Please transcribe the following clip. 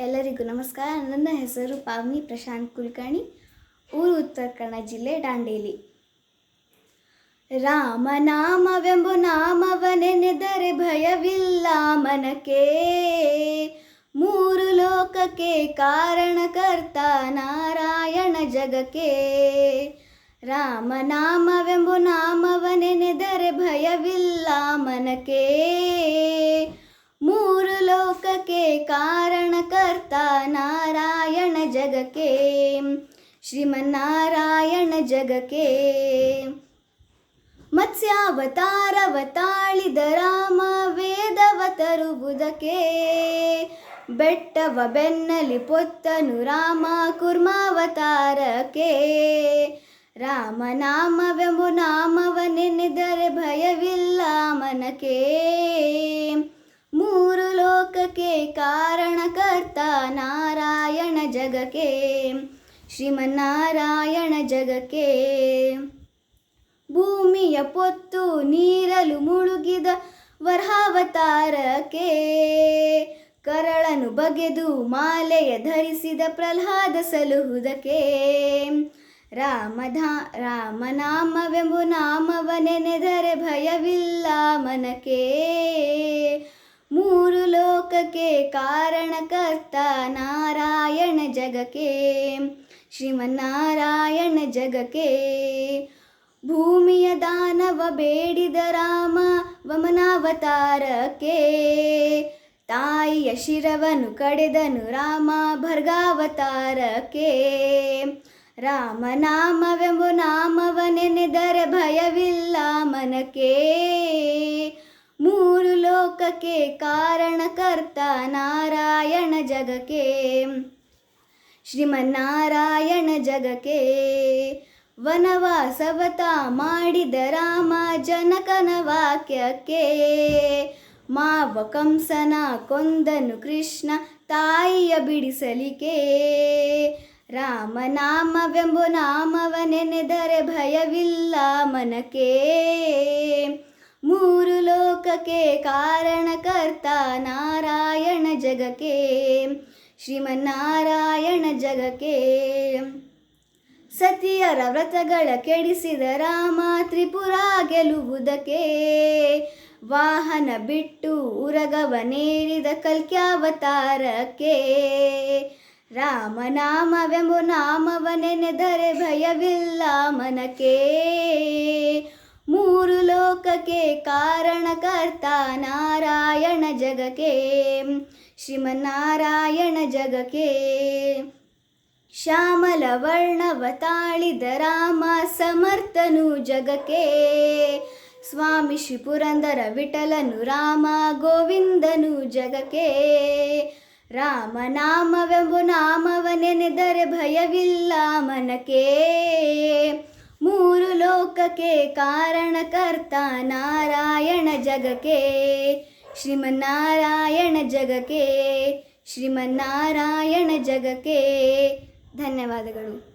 ಎಲ್ಲರಿಗೂ ನಮಸ್ಕಾರ. ನನ್ನ ಹೆಸರು ಪಾವನಿ ಪ್ರಶಾಂತ್ ಕುಲಕರ್ಣಿ. ಊರು ಉತ್ತರ ಕನ್ನಡ ಜಿಲ್ಲೆ ದಾಂಡೇಲಿ. ರಾಮನಾಮವೆಂಬು ನಾಮವನೆನೆದರೆ ಭಯವಿಲ್ಲ ಮನಕ್ಕೆ. ಮೂರು ಲೋಕಕ್ಕೆ ಕಾರಣಕರ್ತ ನಾರಾಯಣ ಜಗಕ್ಕೆ. ರಾಮನಾಮವೆಂಬು ನಾಮವನೆನೆದರೆ ಭಯವಿಲ್ಲ ಮನಕ್ಕೆ. ಮೂರು ಲೋಕಕ್ಕೆ ಕಾರಣಕರ್ತ ನಾರಾಯಣ ಜಗಕ್ಕೆ. ಶ್ರೀಮನ್ನಾರಾಯಣ ಜಗಕ್ಕೆ. ಮತ್ಸ್ಯಾವತಾರವ ತಾಳಿದ ರಾಮ ವೇದವ ತರುವುದಕ್ಕೆ ಬೆಟ್ಟವ ಬೆನ್ನಲಿ ಪೊತ್ತನು ರಾಮ ಕುರ್ಮಾವತಾರಕ್ಕೆ. ರಾಮನಾಮವೆಂಬು ನಾಮವನೆನೆದರೆ ಭಯವಿಲ್ಲ ಮನಕ್ಕೆ. ನಾರಾಯಣ ಜಗಕ್ಕೆ, ಶ್ರೀಮನ್ನಾರಾಯಣ ಜಗಕ್ಕೆ. ಭೂಮಿಯ ಪೊತ್ತು ನೀರಲು ಮುಳುಗಿದ ವರಹಾವತಾರಕ್ಕೆ, ಕರಳನು ಬಗೆದು ಮಾಲೆಯ ಧರಿಸಿದ ಪ್ರಹ್ಲಾದ ಸಲುಹುದಕ್ಕೆ. ರಾಮಧಾ ರಾಮನಾಮವೆಂಬು ನಾಮವನೆನೆದರೆ ಭಯವಿಲ್ಲ ಮನಕೇ ಲೋಕಕ್ಕೆ ಕಾರಣಕರ್ತ ನಾರಾಯಣ ಜಗಕ್ಕೆ, ಶ್ರೀಮನ್ನಾರಾಯಣ ಜಗಕ್ಕೆ. ಭೂಮಿಯ ದಾನವ ಬೇಡಿದ ರಾಮ ವಮನಾವತಾರಕ್ಕೆ, ತಾಯಿಯ ಶಿರವನ್ನು ಕಡೆದನು ರಾಮ ಭರ್ಗಾವತಾರಕ್ಕೆ. ರಾಮನಾಮವೆಂಬು ನಾಮವನೆನೆದರೆ ಭಯವಿಲ್ಲ ಮನಕ್ಕೆ. ಮೂರು ಲೋಕಕ್ಕೆ ಕಾರಣಕರ್ತ ನಾರಾಯಣ ಜಗಕ್ಕೆ. ಶ್ರೀಮನ್ನಾರಾಯಣ ಜಗಕ್ಕೆ. ವನವಾಸವತ ಮಾಡಿದ ರಾಮ ಜನಕನ ವಾಕ್ಯಕ್ಕೆ. ಮಾವ ಕಂಸನ ಕೊಂದನು ಕೃಷ್ಣ ತಾಯಿಯ ಬಿಡಿಸಲಿಕೆ ರಾಮನಾಮವೆಂಬು ನಾಮವನೆನೆದರೆ ಭಯವಿಲ್ಲ ಮನಕ್ಕೆ. ಮೂರು ಲೋಕಕ್ಕೆ ಕಾರಣಕರ್ತ ನಾರಾಯಣ ಜಗಕ್ಕೆ, ಶ್ರೀಮನ್ನಾರಾಯಣ ಜಗಕ್ಕೆ. ಸತಿಯರ ವ್ರತಗಳ ಕೆಡಿಸಿದ ರಾಮ ತ್ರಿಪುರ ಗೆಲುವುದಕ್ಕೆ, ವಾಹನ ಬಿಟ್ಟು ಉರಗವನೇರಿದ ಕಲ್ಕ್ಯಾವತಾರಕ್ಕೆ. ರಾಮನಾಮವೆಂಬು ನಾಮವನೆನೆದರೆ ಭಯವಿಲ್ಲ ಮನಕ್ಕೆ. ಮೂರು ಲೋಕಕ್ಕೆ ಕಾರಣಕರ್ತ ನಾರಾಯಣ ಜಗಕ್ಕೆ. ಶ್ರೀಮನ್ನಾರಾಯಣ ಜಗಕ್ಕೆ. ಶ್ಯಾಮಲ ವರ್ಣವ ತಾಳಿದ ರಾಮ ಸಮರ್ಥನು ಜಗಕ್ಕೆ. ಸ್ವಾಮಿ ಶ್ರೀ ಪುರಂದರ ವಿಠಲನು ರಾಮ ಗೋವಿಂದನು ಜಗಕ್ಕೆ. ರಾಮನಾಮವೆಂಬು ನಾಮವನೆನೆದರೆ ಭಯವಿಲ್ಲ ಮನಕ್ಕೆ. ಮೂರು ಲೋಕಕ್ಕೆ ಕಾರಣಕರ್ತ ನಾರಾಯಣ ಜಗಕ್ಕೆ. ಶ್ರೀಮನ್ನಾರಾಯಣ ಜಗಕ್ಕೆ. ಶ್ರೀಮನ್ನಾರಾಯಣ ಜಗಕ್ಕೆ. ಧನ್ಯವಾದಗಳು.